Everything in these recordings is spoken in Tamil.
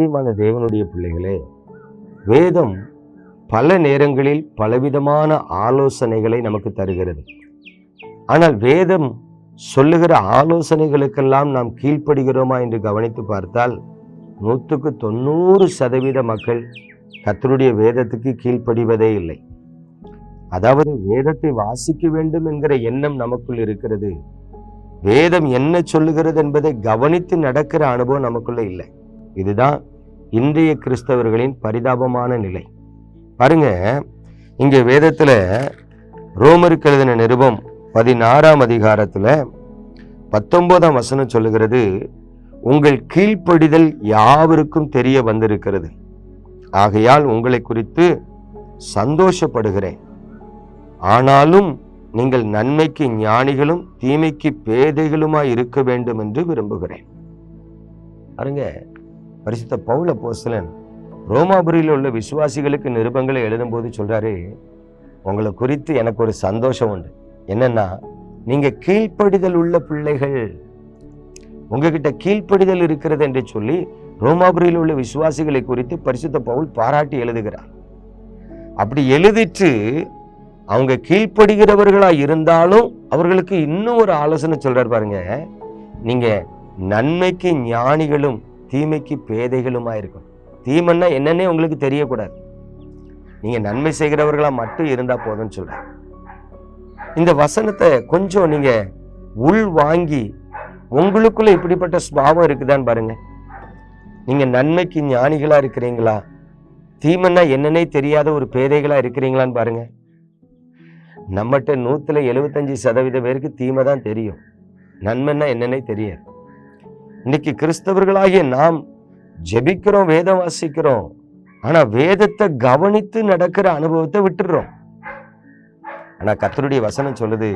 பிரியமான தேவனுடைய பிள்ளைகளே வேதம் பல நேரங்களில் பலவிதமான ஆலோசனைகளை நமக்கு தருகிறது. ஆனால் வேதம் சொல்லுகிற ஆலோசனைகளுக்கெல்லாம் நாம் கீழ்ப்படுகிறோமா என்று கவனித்து பார்த்தால் நூற்றுக்கு தொண்ணூறு சதவீத மக்கள் கத்தருடைய வேதத்துக்கு கீழ்ப்படிவதே இல்லை. அதாவது வேதத்தை வாசிக்க வேண்டும் என்கிற எண்ணம் நமக்குள் இருக்கிறது. வேதம் என்ன சொல்லுகிறது என்பதை கவனித்து நடக்கிற அனுபவம் நமக்குள்ள இல்லை. இதுதான் இன்றைய கிறிஸ்தவர்களின் பரிதாபமான நிலை. பாருங்க இங்க வேதத்துல ரோமருக்கு எழுதின நிருபம் பதினாறாம் அதிகாரத்துல பத்தொன்பதாம் வசனம் சொல்லுகிறது உங்கள் கீழ்ப்படிதல் யாவருக்கும் தெரிய வந்திருக்கிறது. ஆகையால் உங்களை குறித்து சந்தோஷப்படுகிறேன். ஆனாலும் நீங்கள் நன்மைக்கு ஞானிகளும் தீமைக்கு பேதைகளுமாய் இருக்க வேண்டும் என்று விரும்புகிறேன். பாருங்க பரிசுத்த பவுல போசலன் ரோமாபுரியில் உள்ள விசுவாசிகளுக்கு நிருபங்களை எழுதும்போது சொல்றாரு உங்களை குறித்து எனக்கு ஒரு சந்தோஷம் உண்டு. என்னன்னா நீங்க கீழ்ப்படிதல் உள்ள பிள்ளைகள். உங்ககிட்ட கீழ்ப்படிதல் இருக்கிறது என்று சொல்லி ரோமாபுரியில் உள்ள விசுவாசிகளை குறித்து பரிசுத்த பவுல் பாராட்டி எழுதுகிறார். அப்படி எழுதிட்டு அவங்க கீழ்ப்படுகிறவர்களா இருந்தாலும் அவர்களுக்கு இன்னும் ஒரு ஆலோசனை சொல்கிறார் பாருங்க. நீங்க நன்மைக்கு ஞானிகளும் தீமைக்கு பேதைகளுமாக இருக்கும் தீமைன்னா என்னன்னே உங்களுக்கு தெரியக்கூடாது. நீங்கள் நன்மை செய்கிறவர்களாக மட்டும் இருந்தால் போதும்னு சொல்கிறேன் இந்த வசனத்தை கொஞ்சம் நீங்கள் உள் வாங்கி உங்களுக்குள்ள இப்படிப்பட்ட சுபாவம் இருக்குதான்னு பாருங்க. நீங்க நன்மைக்கு ஞானிகளா இருக்கிறீங்களா? தீமைன்னா என்னன்னே தெரியாத ஒரு பேதைகளா இருக்கிறீங்களான்னு பாருங்க. நம்மகிட்ட நூத்துல எழுபத்தஞ்சு சதவீத பேருக்கு தீமை தான் தெரியும். நன்மைன்னா என்னன்னே தெரியாது. இன்னைக்கு கிறிஸ்தவர்களாகிய நாம் ஜெபிக்கிறோம் வேதம் வாசிக்கிறோம். ஆனா வேதத்தை கவனித்து நடக்கிற அனுபவத்தை விட்டுடுறோம் ஆனா கத்தருடைய வசனம் சொல்லுது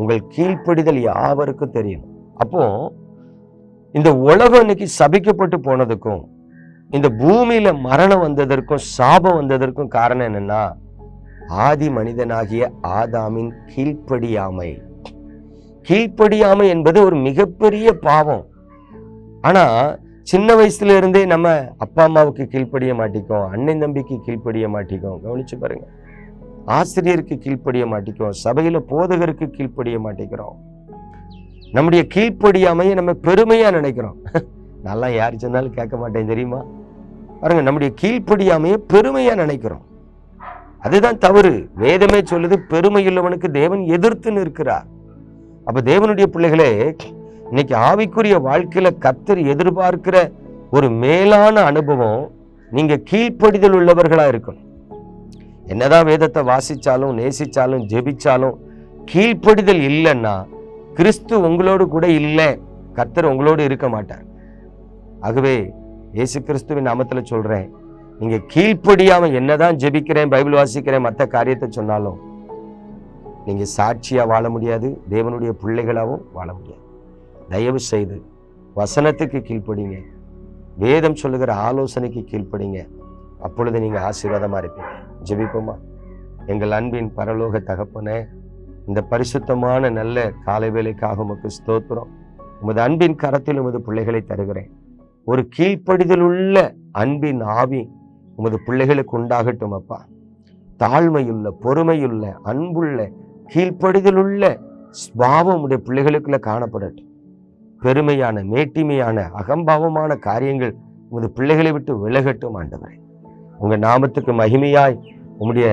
உங்கள் கீழ்ப்படிதல் யாவருக்கும் தெரியும். அப்போ இந்த உலகம் இன்னைக்கு சபிக்கப்பட்டு போனதுக்கும் இந்த பூமியில மரணம் வந்ததற்கும் சாபம் வந்ததற்கும் காரணம் என்னன்னா ஆதி மனிதனாகிய ஆதாமின் கீழ்ப்படியாமை. கீழ்ப்படியாமை என்பது ஒரு மிகப்பெரிய பாவம். ஆனால் சின்ன வயசுல இருந்தே நம்ம அப்பா அம்மாவுக்கு கீழ்ப்படிய மாட்டிக்கோம் அண்ணன் தம்பிக்கு கீழ்ப்படிய மாட்டிக்கோம் கவனிச்சு பாருங்க. ஆசிரியருக்கு கீழ்ப்படிய மாட்டிக்கோம் சபையில் போதகருக்கு கீழ்ப்படிய மாட்டேங்கிறோம் நம்முடைய கீழ்ப்படியாமையை நம்ம பெருமையாக நினைக்கிறோம். நல்லா யார் சொன்னாலும் கேட்க மாட்டேன் தெரியுமா? பாருங்க நம்முடைய கீழ்ப்படியாமையை பெருமையாக நினைக்கிறோம். அதுதான் தவறு. வேதமே சொல்லுது பெருமையுள்ளவனுக்கு தேவன் எதிர்த்து நிற்கிறார். அப்போ தேவனுடைய பிள்ளைகளே இன்னைக்கு ஆவிக்குரிய வாழ்க்கையில கத்தர் எதிர்பார்க்கிற ஒரு மேலான அனுபவம் நீங்க கீழ்ப்படிதல் உள்ளவர்களா இருக்கணும். என்னதான் வேதத்தை வாசிச்சாலும் நேசிச்சாலும் ஜெபிச்சாலும் கீழ்ப்படிதல் இல்லைன்னா கிறிஸ்து உங்களோடு கூட இல்லை. கர்த்தர் உங்களோடு இருக்க மாட்டார். ஆகவே இயேசு கிறிஸ்துவின் நாமத்தில் சொல்றேன் நீங்க கீழ்ப்படியாம என்னதான் ஜெபிக்கிறேன் பைபிள் வாசிக்கிறேன் மற்ற காரியத்தை சொன்னாலும் நீங்க சாட்சியா வாழ முடியாது தேவனுடைய பிள்ளைகளாகவும் வாழ முடியாது. தயவு செய்து வசனத்துக்கு கீழ்ப்படிங்க. வேதம் சொல்லுகிற ஆலோசனைக்கு கீழ்ப்படிங்க. அப்பொழுது நீங்கள் ஆசீர்வாதமாக இருப்பீங்க. ஜெபிப்போமா? எங்கள் அன்பின் பரலோக தகப்பனே இந்த பரிசுத்தமான நல்ல காலை வேலைக்காக உமக்கு ஸ்தோத்திரம். உமது அன்பின் கரத்தில் உமது பிள்ளைகளை தருகிறேன். ஒரு கீழ்ப்படிதல் உள்ள அன்பின் ஆவி உமது பிள்ளைகளுக்கு உண்டாகட்டும் அப்பா. தாழ்மையுள்ள பொறுமையுள்ள அன்புள்ள கீழ்ப்படிதலுள்ள ஸ்பாவம் உடைய பிள்ளைகளுக்குள்ள காணப்படட்டும். பெருமையான மேட்டிமையான அகம்பாவமான காரியங்கள் உமது பிள்ளைகளை விட்டு விலகட்டும் ஆண்டவரே. உங்கள் நாமத்துக்கு மகிமையாய் உம்முடைய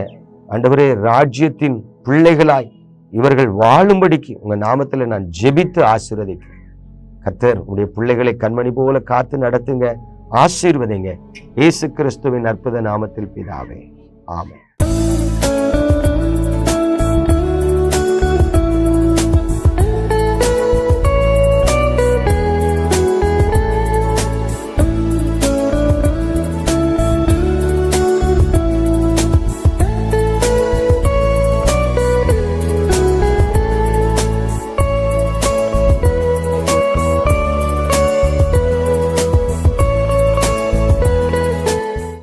ஆண்டவரே ராஜ்யத்தின் பிள்ளைகளாய் இவர்கள் வாழும்படிக்கு உங்கள் நாமத்தில் நான் ஜெபித்து ஆசீர்வதிக்கிறேன். கத்தர் உடைய பிள்ளைகளை கண்மணி போல காத்து நடத்துங்க ஆசீர்வதிங்க. இயேசு கிறிஸ்துவின் அற்புத நாமத்தில் பிதாவே. ஆமென்.